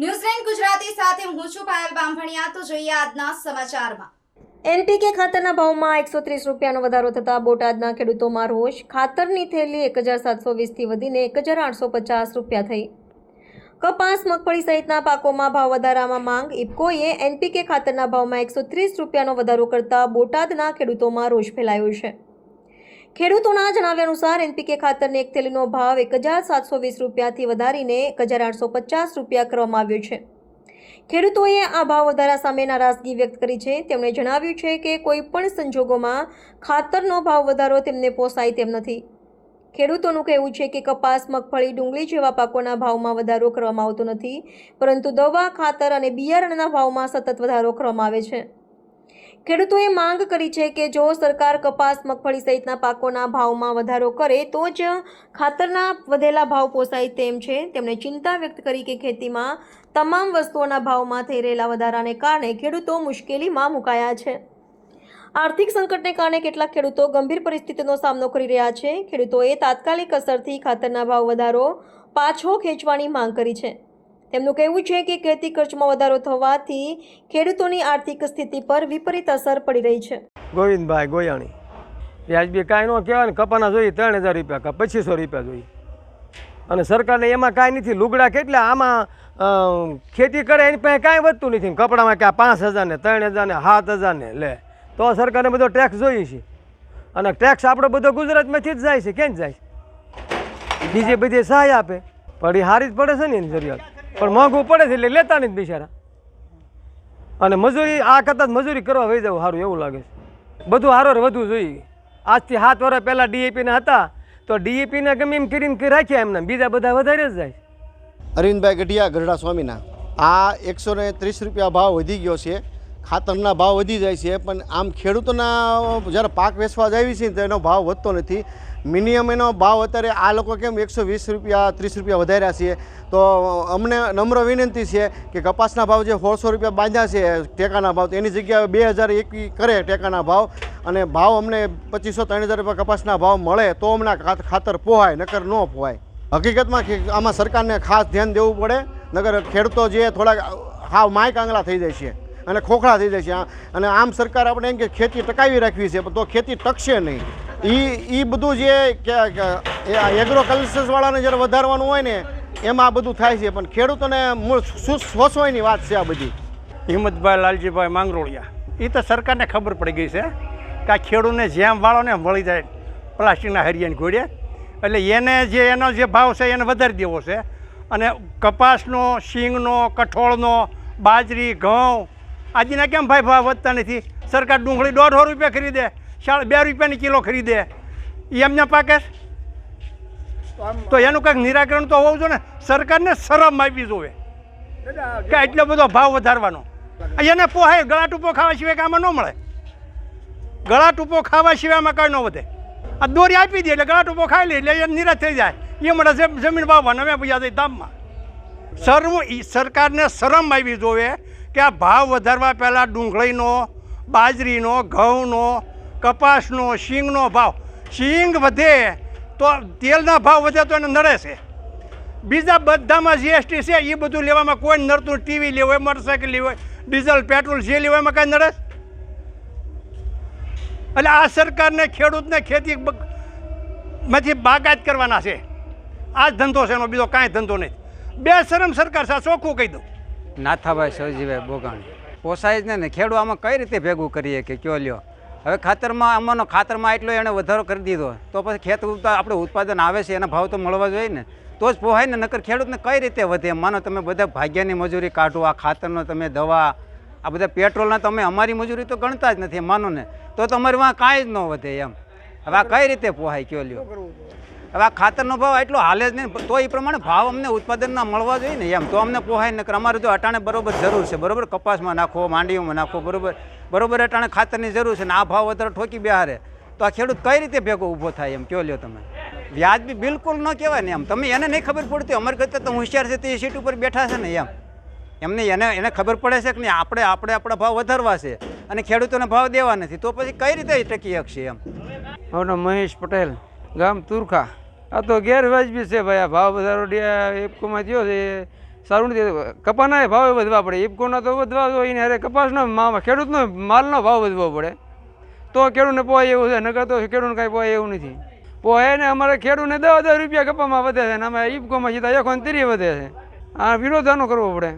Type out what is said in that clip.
ન્યૂઝલેન્ડ ગુજરાતી સાથે હું છું પાયલ બામભણિયા. તો જોઈએ આજના સમાચારમાં. એનપીકે ખાતરના ભાવમાં એકસો ત્રીસ રૂપિયાનો વધારો થતાં બોટાદના ખેડૂતોમાં રોષ. ખાતરની થેલી એક હજાર સાતસો વીસથી વધીને એક હજાર આઠસો પચાસ રૂપિયા થઈ. કપાસ, મગફળી સહિતના પાકોમાં ભાવ વધારામાં માંગ. ઇફકોએ એનપીકે ખાતરના ભાવમાં એકસો ત્રીસ રૂપિયાનો વધારો કરતા બોટાદના ખેડૂતોમાં રોષ ફેલાયો છે. ખેડૂતોના જણાવ્યા અનુસાર એનપીકે ખાતરની એક થેલીનો ભાવ એક હજાર સાતસો વીસ રૂપિયાથી વધારીને એક હજાર આઠસો પચાસ રૂપિયા કરવામાં આવ્યો છે. ખેડૂતોએ આ ભાવ વધારા સામે નારાજગી વ્યક્ત કરી છે. તેમણે જણાવ્યું છે કે કોઈ પણ સંજોગોમાં ખાતરનો ભાવ વધારો તેમને પોસાય તેમ નથી. ખેડૂતોનું કહેવું છે કે કપાસ, મગફળી, ડુંગળી જેવા પાકોના ભાવમાં વધારો કરવામાં આવતો નથી, પરંતુ દવા, ખાતર અને બિયારણના ભાવમાં સતત વધારો કરવામાં આવે છે. ખેડૂતોએ માંગ કરી છે કે જો સરકાર કપાસ, મગફળી સહિતના પાકોના ભાવમાં વધારો કરે, તો જ ખાતરના વધેલા ભાવ પોસાય તેમ છે. તેમણે ચિંતા વ્યક્ત કરી કે ખેતીમાં તમામ વસ્તુઓના ભાવમાં થઈ રહેલા વધારાને કારણે ખેડૂતો મુશ્કેલીમાં મુકાયા છે. આર્થિક સંકટને કારણે કેટલાક ખેડૂતો ગંભીર પરિસ્થિતિનો સામનો કરી રહ્યા છે. ખેડૂતોએ તાત્કાલિક અસરથી ખાતરના ભાવ વધારો પાછો ખેંચવાની માંગ કરી છે. તેમનું કહેવું છે કે ખેતી ખર્ચમાં વધારો થવાથી ખેડૂતોની આર્થિક સ્થિતિ પર વિપરીત અસર પડી રહી છે. ગોવિંદભાઈ ગોયાણી, વ્યાજબી કાંઈ ન કહેવાય ને કપાના જોઈએ ત્રણ હજાર રૂપિયા કા પચીસો રૂપિયા જોઈએ. અને સરકારને એમાં કાંઈ નથી, લુગડા કેટલા, આમાં ખેતી કરે એની પાસે કાંઈ વધતું નથી કપડામાં ક્યાં પાંચ હજાર ને, ત્રણ હજાર ને, સાત હજાર ને, લે. તો સરકારને બધો ટેક્સ જોઈએ છે. અને ટેક્સ આપણો બધો ગુજરાતમાંથી જ જાય છે કેમ જાય છે. બીજે બધી સહાય આપે. પણ એ સારી જ પડે છે ને એની જરૂરિયાત. પણ મોંઘું પડે છે એટલે લેતા નથી બિચારા. અને મજૂરી, આ કરતાં મજૂરી કરવા વહી જવું સારું એવું લાગે છે. બધું હારો વધવું જોઈએ. આજથી સાત વર્ષ પહેલાં ડીએપીના હતા, તો ડીએપીને ગમે એમ કરીને રાખ્યા એમને, બીજા બધા વધારે જ જાય અરવિંદભાઈ ગઢિયા ગઢડા સ્વામીના. આ એકસો ત્રીસ રૂપિયા ભાવ વધી ગયો છે. ખાતરના ભાવ વધી જાય છે, પણ આમ ખેડૂતોના જ્યારે પાક વેચવા જાય છે તો એનો ભાવ વધતો નથી. મિનિમમ એનો ભાવ અત્યારે આ લોકો કેમ એકસો વીસ રૂપિયા, ત્રીસ રૂપિયા વધાર્યા છે? તો અમને નમ્ર વિનંતી છે કે કપાસના ભાવ જે સોળસો રૂપિયા બાંધ્યા છે ટેકાના ભાવ એની જગ્યાએ બે હજાર એકવી કરે ટેકાના ભાવ અને ભાવ અમને પચીસો, ત્રણ હજાર રૂપિયા કપાસના ભાવ મળે તો અમને ખાત- ખાતર પોહાય, નકર ન પોહાય. હકીકતમાં આમાં સરકારને ખાસ ધ્યાન દેવું પડે નગર ખેડૂતો જે થોડાક હાવ માય કાંગલા થઈ જાય છે. અને ખોખરા થઈ જશે. અને આમ સરકાર આપણે એમ કે ખેતી ટકાવી રાખવી છે તો ખેતી ટકશે નહીં. એ એ બધું જે કે કે, એ એગ્રો કલ્ચર્સવાળાને જ્યારે વધારવાનું હોય ને, એમાં આ બધું થાય છે. પણ ખેડૂતોને મૂળ શોષવાની વાત છે આ બધી? હિંમતભાઈ લાલજીભાઈ માંગરોળિયા. એ તો સરકારને ખબર પડી ગઈ છે કે આ ખેડૂતને જેમ વાળો ને એમ જાય. પ્લાસ્ટિકના હરિયાને ઘોડે. એટલે એને જે, એનો જે ભાવ છે એને વધારી દેવો છે. અને કપાસનો, શીંગનો, કઠોળનો, બાજરી, ઘઉં આજના કેમ ભાઈ ભાવ વધતા નથી? સરકાર ડુંગળી દોઢસો રૂપિયા ખરીદે સાડા બે રૂપિયાની કિલો ખરીદે. એ એમને પાકે તો એનું કંઈક નિરાકરણ તો હોવું જોઈએ ને, સરકારને શરમ આપવી જોવે કે એટલો બધો ભાવ વધારવાનો. એને પોહાય, ગળા ટૂંપો ખાવા સિવાય કે આમાં ન મળે. ગળા ટૂંપો ખાવા સિવાય આમાં કાંઈ ન વધે. આ દોરી આપી દે એટલે ગળા ટૂંપો ખાઈ લે એટલે એ નિરાશ થઈ જાય. એ મળે છે જમીન વાવવાના, અમે પૈસા દામમાં સર ઈ સરકારને શરમ આવી જોઈએ કે આ ભાવ વધારવા પહેલાં ડુંગળીનો, બાજરીનો, ઘઉંનો, કપાસનો, શીંગનો ભાવ. શીંગ વધે તો તેલના ભાવ વધે તો એને નડે છે. બીજા બધામાં જીએસટી છે એ બધું લેવામાં કોઈ નડતું ટીવી લેવું હોય, મોટરસાઇકલ લેવું હોય, ડીઝલ, પેટ્રોલ જે લેવું એમાં કાંઈ નડે એટલે આ સરકારને, ખેડૂતને ખેતી માંથી બાગાત કરવાના છે. આ જ ધંધો છે, એનો બીજો કાંઈ ધંધો નહીં. બે શરમ સરકાર છે ચોખ્ખું કહી દઉં. નાથાભાઈ, સવજીભાઈ બોગાણી. પોસાય જ ને ખેડૂત આમાં કઈ રીતે ભેગું કરીએ કે કયો લ્યો? હવે ખાતરમાં આમાંનો ખાતરમાં એટલો એણે વધારો કરી દીધો, તો પછી ખેત આપણે ઉત્પાદન આવે છે, એના ભાવ તો મળવા જોઈએ ને. તો જ પોહાય ને, નકર ખેડૂતને કઈ રીતે વધે? માનો તમે બધા ભાગ્યની મજૂરી કાઢો, આ ખાતરનો તમે દવા, આ બધા પેટ્રોલના તમે અમારી મજૂરી તો ગણતા જ નથી, માનો ને. તો તમારી વાં કાંઈ જ ન વધે એમ. હવે આ કઈ રીતે પોહાય, કયો લ્યો? હવે આ ખાતરનો ભાવ એટલો હાલે જ નહીં તો એ પ્રમાણે ભાવ અમને ઉત્પાદનના મળવા જોઈએ ને એમ. તો અમને પોહાય નકર અમારે જો અટાણે બરોબર જરૂર છે, બરોબર? કપાસમાં નાખો, માંડીઓમાં નાખો, બરોબર? બરોબર અટાણે ખાતરની જરૂર છે ને આ ભાવ વધારે ઠોકી બેહારે. તો આ ખેડૂત કઈ રીતે ભેગો ઊભો થાય એમ કહો લ્યો તમે? વ્યાજ બી બિલકુલ ન કહેવાય ને એમ. તમે એને નહીં ખબર પડતી, અમારે કરતાં તો હોશિયાર છે, તે સીટ ઉપર બેઠા છે ને એમ. એમને એને એને ખબર પડે છે કે નહીં? આપણે આપણે, આપણા ભાવ વધારવા છે અને ખેડૂતોને ભાવ દેવા નથી. તો પછી કઈ રીતે ટકી શકશે એમ? મારું નામ મહેશ પટેલ, ગામ તુરખા. આ તો ગેરવાજબી છે ભાઈ. આ ભાવ વધારો ઇફકોમાં થયો છે. સારું નથી કપાના ભાવ વધવા પડે. ઇફકોના તો વધવા જોઈએ અરે કપાસનો ખેડૂતનો માલનો ભાવ વધવો પડે. તો ખેડૂતને પોય એવું છે. નકર તો ખેડૂતને કાંઈ પોય એવું નથી. પોય ને અમારે ખેડૂતને દસ હજાર રૂપિયા કપામાં વધે છે ને અમે ઇફકોમાં સીધા એકો ત્રીસ વધે છે. આ વિરોધ આનો કરવો પડે.